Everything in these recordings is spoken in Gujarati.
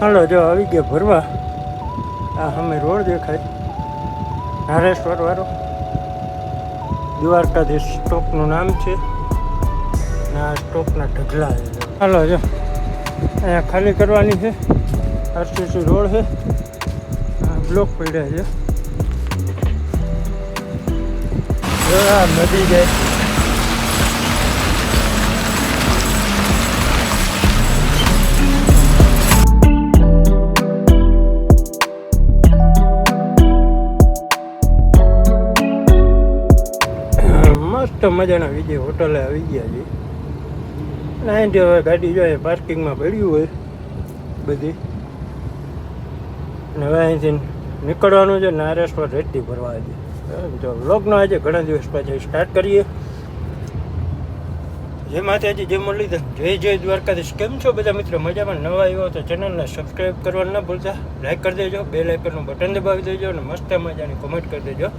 હાલો, જો આવી ગયા ભરવા. આ અમે રોડ દેખાય. નારેશ્વર વાળો. દ્વારકાધીશ સ્ટોકનું નામ છે. ને આ સ્ટોકના ઢગલા. હાલો, જો. અહીંયા ખાલી કરવાની છે. આરસીસી રોડ છે. આ બ્લોક પડ્યા છે. નદી જાય. મસ્ત મજાના વિજય હોટલે આવી ગયા છે. અને અહીંથી હવે ગાડી જોઈએ પાર્કિંગમાં પડ્યું હોય બધી. અને હવે અહીંથી નીકળવાનું છે નારેશ્વર રેતી ભરવા આજે. જો લોકનો આજે ઘણા દિવસ પછી સ્ટાર્ટ કરીએ. જય માતાજી મળી મુરલીધર જય જય દ્વારકાધીશ. કેમ છો બધા મિત્રો? મજામાં? નવા આવ્યો તો ચેનલને સબસ્ક્રાઈબ કરવાનું ન ભૂલતા. લાઈક કરી દેજો બે લાઇકરનું બટન દબાવી દેજો અને મસ્ત મજાની કોમેન્ટ કરી દેજો.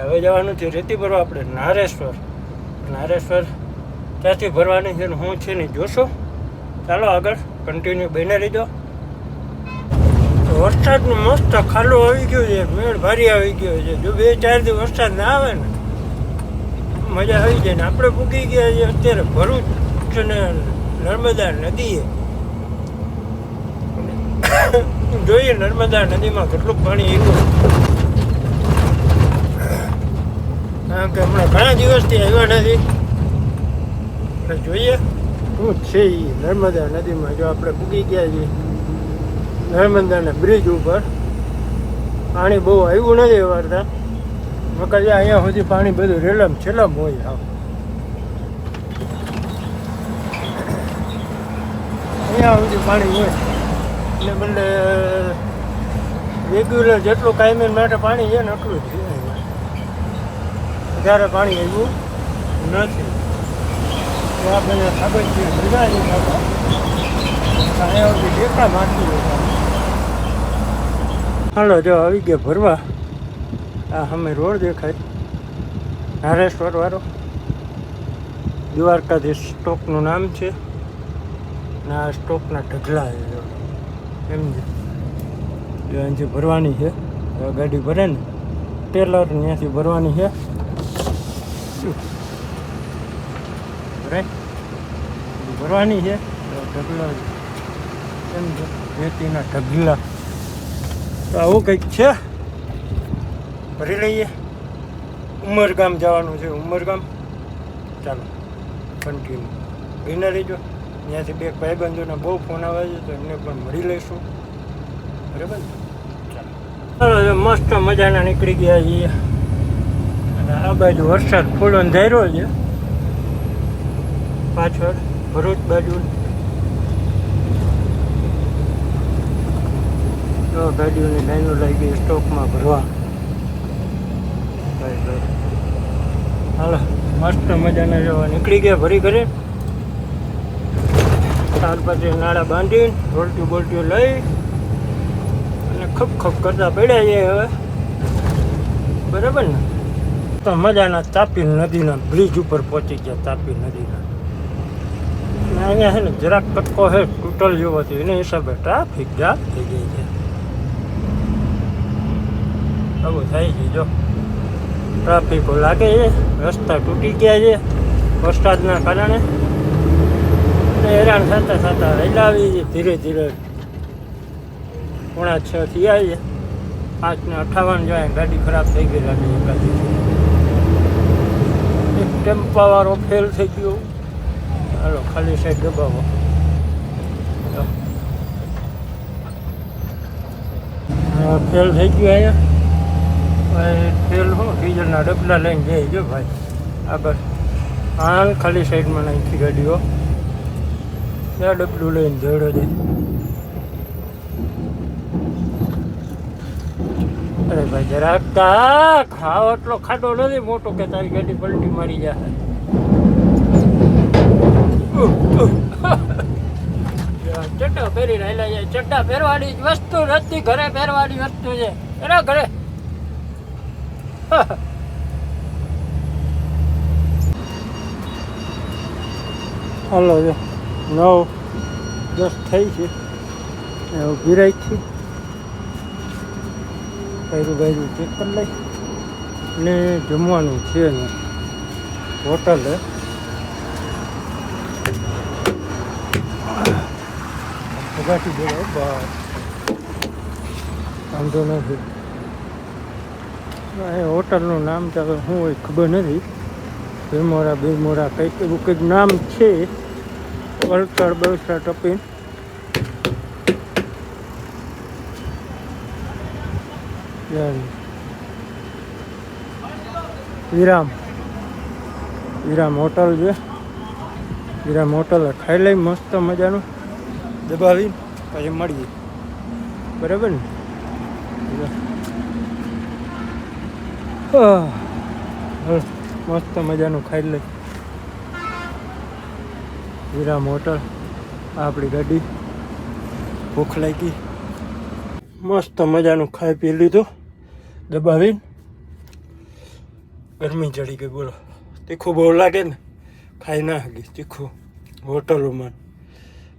હવે જવાનું છે રેતી ભરવા આપણે નારેશ્વર. નારેશ્વર ત્યાંથી ભરવાની છે ને હું છે ને જોશો. ચાલો આગળ કન્ટિન્યુ બને લીધો વરસાદનું મસ્ત ખાલું આવી ગયું છે, મેળ ભારી આવી ગયો છે. જો બે ચાર દિવસ વરસાદ ના આવે ને, મજા આવી જાય ને. આપણે પૂગી ગયા છીએ, અત્યારે ભરૂચ ને નર્મદા નદીએ. જોઈએ નર્મદા નદીમાં કેટલું પાણી આવ્યું કારણ કે હમણાં ઘણા દિવસથી આવ્યો નથી. આપણે જોઈએ શું છે એ નર્મદા નદીમાં જો આપણે પૂગી ગયા છીએ, નર્મદાના બ્રિજ ઉપર, પાણી બહુ આવ્યું નથી વારતા. જે અહીંયા સુધી પાણી બધું રેલમ છેલમ હોય આવ અહીંયા સુધી પાણી હોય. એટલે બદલે રેગ્યુલર જેટલું કાયમી માટે પાણી છે ને એટલું જ. વધારે પાણી આવ્યું નથી. તો આપણે સાબરજી અહીંયા સુધી દેખા મારતી હોય હાલો, જો આવી ગયા ભરવા. આ અમે રોડ દેખાય. નારેશ્વર વાળો. દ્વારકાધીશ સ્ટોકનું નામ છે. ને આ સ્ટોકના ઢગલા એમ છે. જો અહીંથી ભરવાની છે. ગાડી ભરે ને. ટેલર ત્યાંથી ભરવાની છે. ભરાય ભરવાની છે. ઢગલા એમ છે? રેતીના ઢગલા. તો આવું કંઈક છે. ભરી લઈએ. ઉમરગામ જવાનું છે. ઉમરગામ. ચાલો કન્ટિન્યુ બિના રહીજો. ત્યાંથી બે ભાઈબંધોને બહુ ફોન આવે છે, તો એમને પણ મળી લઈશું. બરાબર ચાલો. ચાલો મસ્ત મજાના નીકળી ગયા છીએ. અને આ બાજુ વરસાદ ફૂલો ધાર્યો છે. પાછળ ભરૂચ બાજુ. ગાડીઓની લાઈનો લાગી ગઈ, સ્ટોકમાં ભરવા. હાલો, મસ્ત મજાના જવા નીકળી ગયા ભરી ઘરે. ત્યાર પછી નાળા બાંધી બોલટ્યું બોલટ્યું લઈ અને ખપ ખપ કરતા પડ્યા છે હવે. બરાબર ને? તો મજાના તાપી નદીના બ્રિજ ઉપર પહોંચી ગયા, તાપી નદીના. અહીંયા છે ને જરાક કટકો છે, ટૂટલ જેવો હતો એના હિસાબે ટ્રાફિક જામ થઈ ગઈ છે. આવું થાય છે, જો. ટ્રાફિકો લાગે છે, રસ્તા તૂટી ગયા છે, વરસાદના કારણે. અને હેરાન થતા થતા હલાવી છે, ધીરે ધીરે. પોણા છ આવી પાંચ ને અઠાવન જાય ગાડી ખરાબ થઈ ગઈ લાગે એકાદી. એક ટેમ્પા વાળો ફેલ થઈ ગયો. હાલો, ખાલી સાઈડ દબાવો. ફેલ થઈ ગયું અહીંયા. ભાઈ ફેલ હો, ડીઝલના ડબલા લઈને જઈ ગયો ભાઈ. આગળ. હાલ ખાલી સાઈડમાં નાખી ગાડીઓ ત્યાં ડબલું લઈને જોડો છે. અરે ભાઈ જરાક ખાવ એટલો ખાડો નથી, મોટો કે તારી ગાડી પલટી મારી જાય ચટ્ટા પહેરી રહેલા છે ચટ્ટા પહેરવાની વસ્તુ નથી. ઘરે પહેરવાની વસ્તુ છે. એના ઘરે. હાલો નવ દસ થઈ છે. ઊભી રાખી બાયરું બાયરું ચેક કરી લઈ. ને જમવાનું છે ને. હોટલ હે ભગાટી બોલો બસ વાંધો નથી. એ હોટલનું નામ તો હવે શું હોય ખબર નથી. બેમોરા ભીમોરા કંઈક એવું કંઈક નામ છે. વલસાડ, બલસાડ, ટપીને. વિરામ. વિરામ હોટલ છે. વિરામ હોટલ. ખાઈ લઈ, મસ્ત મજાનું. દબાવી. પછી મળીએ. બરાબર ને. મસ્ત મજાનું ખાઈ લઈ. વિરામ હોટલ, આપણી ગાડી. ભૂખ લાગી. મસ્ત મજાનું ખાઈ પી લીધું. દબાવીને. ગરમી ચડી ગઈ, બોલો. તીખું બહુ લાગે ને, ખાઈ ના હગી. તીખું હોટલોમાં.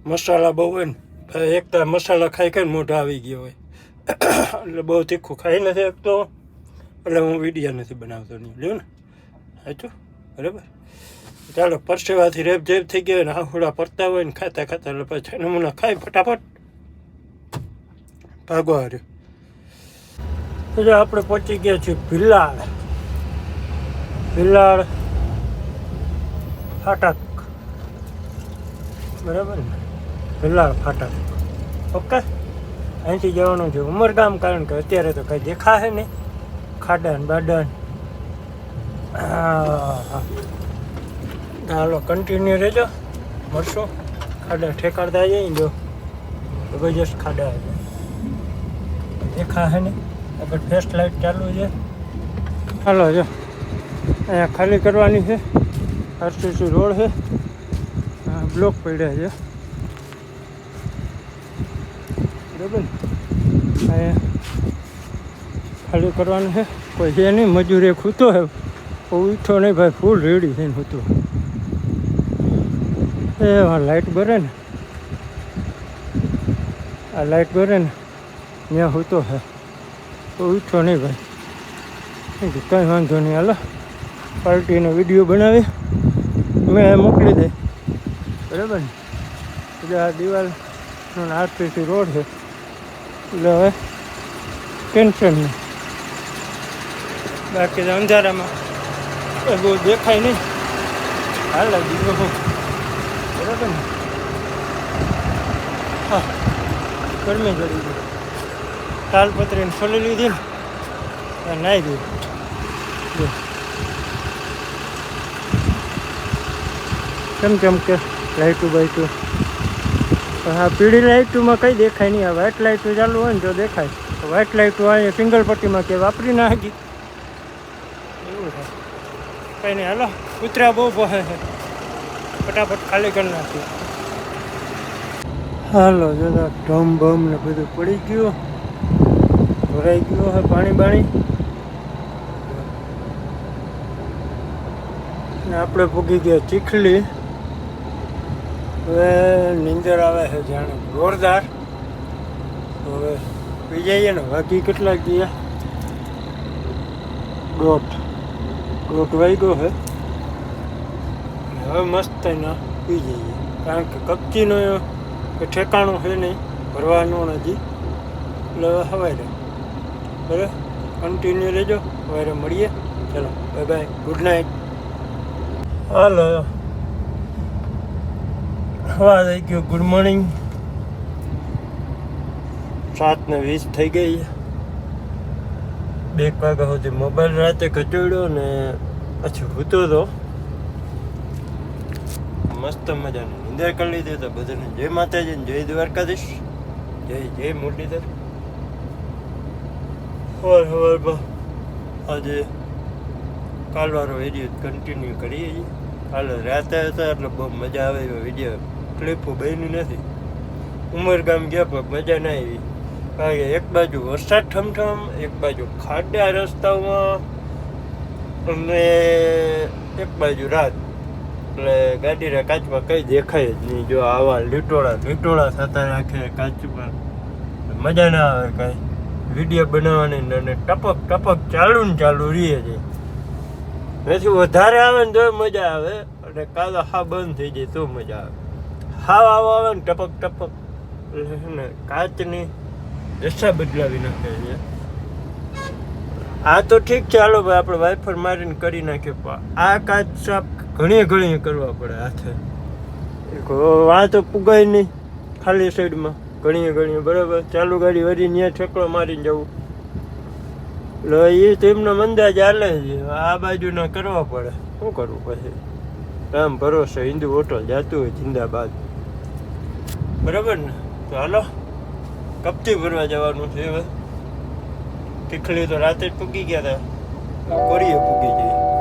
મસાલા બહુ હોય ને. ભાઈ એક તો મસાલા ખાઈ ખાઈને મોઢા આવી ગયો હોય. એટલે બહુ તીખું ખાઈ નથી શકતો. એટલે હું વિડીયા નથી બનાવતો નહીં લ્યો ને. સાચું? બરાબર? ચાલો, પરસેવાથી રેપ જેપ થઈ ગયો ને આહુડા પડતા હોય ને ખાતા ખાતા એટલે પછી નમૂના ખાઈ ફટાફટ. ભાગવા હાર્યો એટલે આપણે પહોંચી ગયા છીએ ભિલાડ. ભિલાડ ફાટક બરાબર ને? ભિલાડ ફાટક ઓકે? અહીંથી જવાનું છે ઉમરગામ, કારણ કે અત્યારે તો કંઈ દેખાશે ને બાડા ને હા હાલો કન્ટિન્યુ રહેજો. મળશો. ખાડા ઠેકાડતા જઈએ જો. જબરજસ્ત ખાડા દેખાશે ને આગળ ફેસ્ટ લાઇટ ચાલુ છે. હાલો, જો. અહીંયા ખાલી કરવાની છે. આરસીસી રોડ છે. બ્લોક પડ્યા છે. બરાબર? ને ખાલી કરવાનું છે. કોઈ છે નહીં, મજૂરી ખૂતો હે ઉઠો નહીં ભાઈ ફૂલ રેડી થઈને હતું એ લાઇટ ભરે ને. આ લાઇટ ભરે ને. ત્યાં હોતો હે ઉઠો નહીં ભાઈ. કંઈ વાંધો નહીં. હાલો, પાર્ટીનો વીડિયો બનાવી મેં મોકલી દે. બરાબર ને? એટલે આ દિવાલ આરસીસી રોડ છે. એટલે હવે ટેન્શન નહીં બાકી તો અંધારામાં એ બહુ દેખાય નહીં. હાલ બીજું હું બરાબર ને? હા, ગરમી ચડી ગઈ. તાલપત્રીને ખોલી લીધી ને નાહી દીધી કેમ કેમ કે લાઈટું બાઇટું પણ આ પીળી લાઇટમાં કંઈ દેખાય નહીં. આ વ્હાઇટ લાઇટ ચાલુ હોય ને જો દેખાય. તો વ્હાઇટ લાઇટું અહીંયા સિંગલ પટ્ટીમાં કે વાપરી ના હાગી એવું છે. કંઈ નહીં, હાલો. કૂતરા બહુ પહે છે. ફટાફટ ખાલી કરી નાખી હાલો જો ઢમ બમ ને બધું પડી ગયું. ભરાઈ ગયું હે પાણી બાણી. આપણે પૂગી ગયા ચીખલી. હવે નીંદર આવે છે જાણે જોરદાર. હવે પી જઈએ ને. બાકી કેટલા ગયા દોઢ. દોઢ વાગ્યો છે. હવે મસ્ત એના પી જઈએ. કારણ કે કપચીનો ઠેકાણું છે નહીં, ભરવાનું નથી. એટલે હવે સવારે બરાબર? કન્ટિન્યુ રહેજો. સવારે મળીએ. ચલો બાય બાય ગુડ નાઇટ હાલો. હવા થઈ ગયો, ગુડ મોર્નિંગ. સાત ને વીસ થઈ ગઈ. બે વાગ્યા સુધી મોબાઈલ રાતે કચોડ્યો ને પછી હૂતો હતો મસ્ત મજાની નિંદર કરી લીધી તો બધાને જય માતાજી જય દ્વારકાધીશ. જય જય મુરલીધર. હવાર હવારમાં આજે કાલવાળો વીડિયો કન્ટિન્યુ કરીએ છીએ. કાલે રાતે હતા એટલે બહુ મજા આવે એવો વીડિયો ક્લિપો બની નથી. ઉમરગામ ગયા પણ મજા ના આવી. કારણ કે એક બાજુ વરસાદ ઠમઠમ, એક બાજુ ખાડા રસ્તાઓમાં. અને એક બાજુ રાત. એટલે ગાડીના કાચમાં કંઈ દેખાય જ નહીં. જો આવા લીટોળા લીટોળા થતા રાખે કાચમાં મજા ના આવે કાંઈ. વીડિયો બનાવવાની અને ટપક ટપક ચાલુ ને ચાલુ રહીએ છે. પછી વધારે આવે ને તો મજા આવે. અને કાલો હા બંધ થઈ જાય તો મજા આવે. હાવ આવો ને ટપક ટપક. ને કાચની દશા બદલાવી નાખે છે. આ તો ઠીક હાલો ભાઈ, આપણે વાઇફર મારીને કરી નાખીએ, પણ આ કાચ સાફ ઘણી ઘણી કરવા પડે હાથે. તો પુગાય નહીં, ખાલી સાઈડમાં. ઘણી ઘણી બરાબર? ચાલુ ગાડી વળી ત્યાં ઠેકડો મારીને જવું. એટલે એ તો એમનો મંદા ચાલે છે. આ બાજુના કરવા પડે. શું કરવું પછી? રામ ભરોસે હિન્દુ હોટલ જાતું હોય, જિંદાબાદ. બરાબર ને? તો હાલો, કપચી ભરવા જવાનું છે હવે. ટીખલી તો રાતે જ પૂગી ગયા હતા કોરીએ પૂગી જઈએ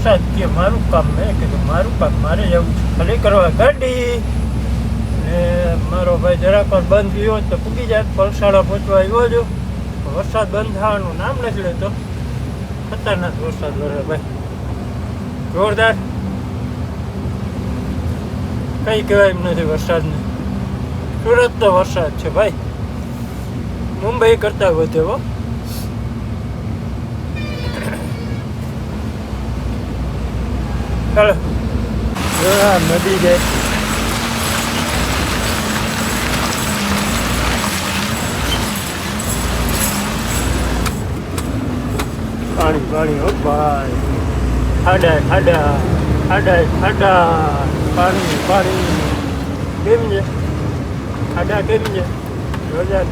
વરસાદ કે મારું કામ મેં કીધું, મારું કામ મારે જવું છે. ખાલી કરવા ગાડી. ને મારો ભાઈ જરાક બંધ ગયો તો પૂગી જાય પલસાડા પહોંચવા આવ્યો જો વરસાદ બંધ થવાનું નામ નથી લેતો. ખતરનાક વરસાદ વરે ભાઈ. જોરદાર. કઈ કહેવાય એમ નથી વરસાદને. સુરત તો વરસાદ છે ભાઈ. મુંબઈ કરતા વધે હો. ચાલો. નદી જાય પાણી પાણી, હો ભાઈ. ખાડા ખાડા ખાડા ખાડા. પાણી પાણી. કેમ છે? ખાડા કેમ છે? જોરદાર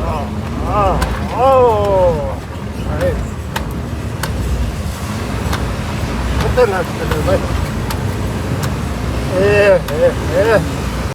હા હા ઓ અરે ખતરનાક છે ભાઈ એ હે હે